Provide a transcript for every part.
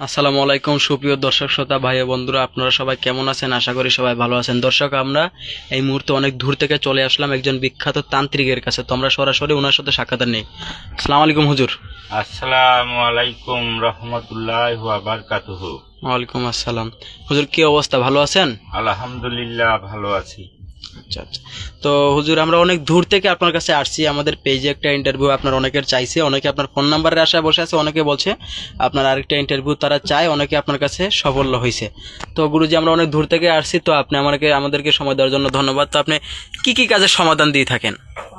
আসসালামু আলাইকুম সুপ্রিয় দর্শক শ্রোতা ভাই বন্ধুরা আপনারা সবাই কেমন আছেন? আশা করি সবাই ভালো আছেন। দর্শক আমরা এই মুহূর্তে অনেক দূর থেকে চলে আসলাম একজন বিখ্যাত তান্ত্রিকের কাছে। তো আমরা সরাসরি ওনার সাথে সাক্ষাৎ নেই। আসসালামু আলাইকুম হুজুর। আসসালামু আলাইকুম রহমতুল্লাহ বারকাতুহু। ওয়ালাইকুম আসসালাম। হুজুর কি অবস্থা? ভালো আছেন? আলহামদুলিল্লাহ ভালো আছি। আচ্ছা আচ্ছা তো হুজুর আমরা অনেক দূর থেকে আপনার কাছে আসছি। আমাদের পেজে একটা ইন্টারভিউ আপনার অনেকের চাইছে। অনেকে আপনার ফোন নাম্বারের আশায় বসে আছে অনেকে বলছে আপনার আরেকটা ইন্টারভিউ তারা চায় অনেকে আপনার কাছে সাফল্য হয়েছে। তো গুরুজি আমরা অনেক দূর থেকে আসছি তো আপনি আমাকে আমাদেরকে সময় দেওয়ার জন্য ধন্যবাদ। তো আপনি কি কি কাজের সমাধান দিয়ে থাকেন?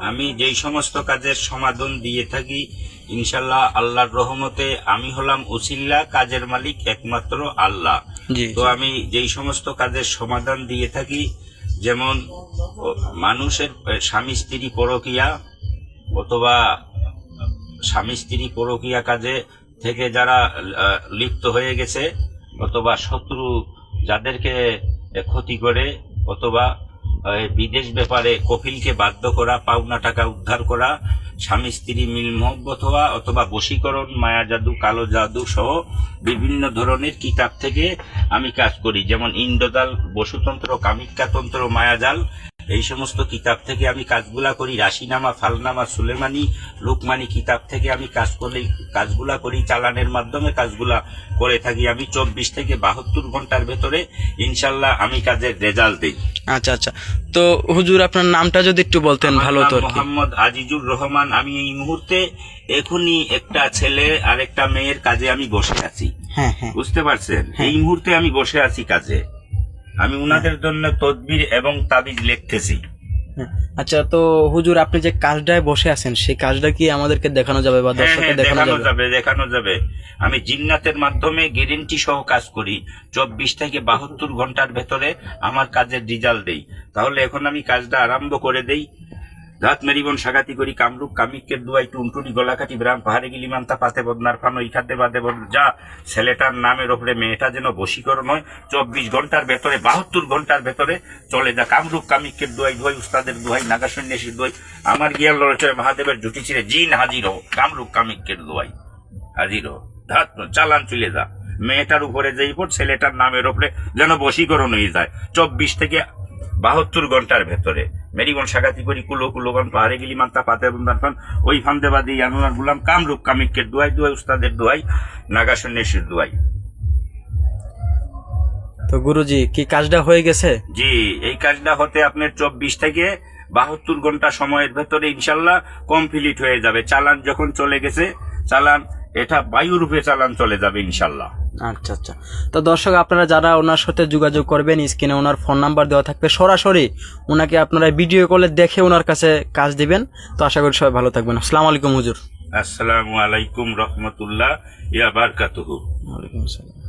আমি যেই সমস্ত কাজের সমাধান দিয়ে থাকি ইনশাল্লাহ আল্লাহর রহমতে আমি হলাম উসিল্লা কাজের মালিক একমাত্র আল্লাহ। জি তো আমি যেই সমস্ত কাজের সমাধান দিয়ে থাকি যেমন মানুষের স্বামী স্ত্রী পরকিয়া অথবা স্বামী স্ত্রী পরকিয়া কাজে থেকে যারা লিপ্ত হয়ে গেছে অথবা শত্রু যাদেরকে ক্ষতি করে অথবা বিদেশ ব্যাপারে কফিলকে বাধ্য করা, পাওনা টাকা উদ্ধার করা স্বামী, স্ত্রী, মিল মহব্বত হওয়া অথবা বশীকরণ, মায়া জাদু, কালো জাদু সহ বিভিন্ন ধরনের কিতাব থেকে আমি কাজ করি। যেমন ইন্দ্রজাল, বসুতন্ত্র কামিকাতন্ত্র মায়াজাল এই সমস্ত কিতাব থেকে আমি কাজগুলা করি রাশিনামা ফালনামা সুলেমানি লুকমানি কিতাব থেকে আমি কাজ করি কাজগুলা করি চালানের মাধ্যমে কাজগুলা করে থাকি। আমি চব্বিশ থেকে বাহাত্তর ঘণ্টার ভেতরে ইনশাল্লাহ আমি কাজের রেজাল্ট দিই। আচ্ছা আচ্ছা। তো হুজুর আপনার নামটা যদি একটু বলতেন ভালো কি? মোহাম্মদ আজিজুর রহমান। আমি এই মুহূর্তে এখনই একটা ছেলে আর একটা মেয়ের কাজে আমি বসে আছি। হ্যাঁ হ্যাঁ। বুঝতে পারছেন? হ্যাঁ। এই মুহূর্তে আমি বসে আছি কাজে। আমি উনাদের জন্য তদবির এবং তাবিজ লিখতেছি। আচ্ছা তো হুজুর আপনি যে কাজটায় বসে আছেন সেই কাজটা কি আমাদেরকে দেখানো যাবে বা হ্যাঁ দর্শককে হ্যাঁ দেখানো দেখানো যাবে? যাবে দেখানো যাবে। আমি জিন্নাতের মাধ্যমে গ্যারেন্টি সহ কাজ করি। চব্বিশ থেকে বাহাত্তর ঘণ্টার ভেতরে আমার কাজের রিজাল্ট দেই। তাহলে এখন আমি কাজটা আরম্ভ করে দেই। রাত মেরিবন সাগাতি করি কামরূপ কামিকের দুয়াই টুনটুনি গলাকাটি ব্রাম পাহাড়ে গিলি মান্তা পাতে বদনার ফানো ইখাতে বাদে বদ যা ছেলেটার নামের ওপরে মেয়েটা যেন বশীকরণ হয়, চব্বিশ ঘণ্টার ভেতরে, বাহাত্তর ঘণ্টার ভেতরে চলে যা কামরূপ কামিকের দুয়াই দুয়াই উস্তাদের দুয়াই নাগা সন্ন্যাসীর দুয়াই, আমার গিয়ার লড়চয় মহাদেবের জুটি ছিঁড়ে, জিন হাজির হো কামরূপ কামিকের দুয়াই, হাজির হো ধাত চালান চলে যা। মেয়েটার উপরে যেই পর ছেলেটার নামের ওপরে যেন বশীকরণ হয়ে যায়, চব্বিশ থেকে বাহাত্তর ঘণ্টার ভেতরে। মেরিগন সাগাতি করি? কুলো কুলোগন পাহাড়ে গিলি মান্তা পাতে বন্দান পান ওই ফান্দেবাদী আনুনার গুলাম কামরূপ কামিকের দোয়াই দোয়াই উস্তাদের দোয়াই নাগা সন্ন্যাসীর দোয়াই। তো গুরুজি কি কাজটা হয়ে গেছে? জি এই কাজটা হতে আপনার চব্বিশ থেকে বাহাত্তর ঘণ্টা সময়ের ভেতরে ইনশাল্লাহ কমপ্লিট হয়ে যাবে। চালান যখন চলে গেছে চালান এটা বায়ুরূপে চালান চলে যাবে ইনশাল্লাহ আচ্ছা আচ্ছা। তো দর্শক আপনারা যারা ওনার সাথে যোগাযোগ করবেন স্ক্রিনে ওনার ফোন নাম্বার দেওয়া থাকবে সরাসরি ওনাকে আপনারা ভিডিও কলে দেখে ওনার কাছে কাজ দিবেন। তো আশা করি সবাই ভালো থাকবেন। আসসালামু আলাইকুম হুজুর। আসসালামু আলাইকুম রহমতুল্লাহ ইয়া বারকাতুহু। ওয়ালাইকুম আসসালাম।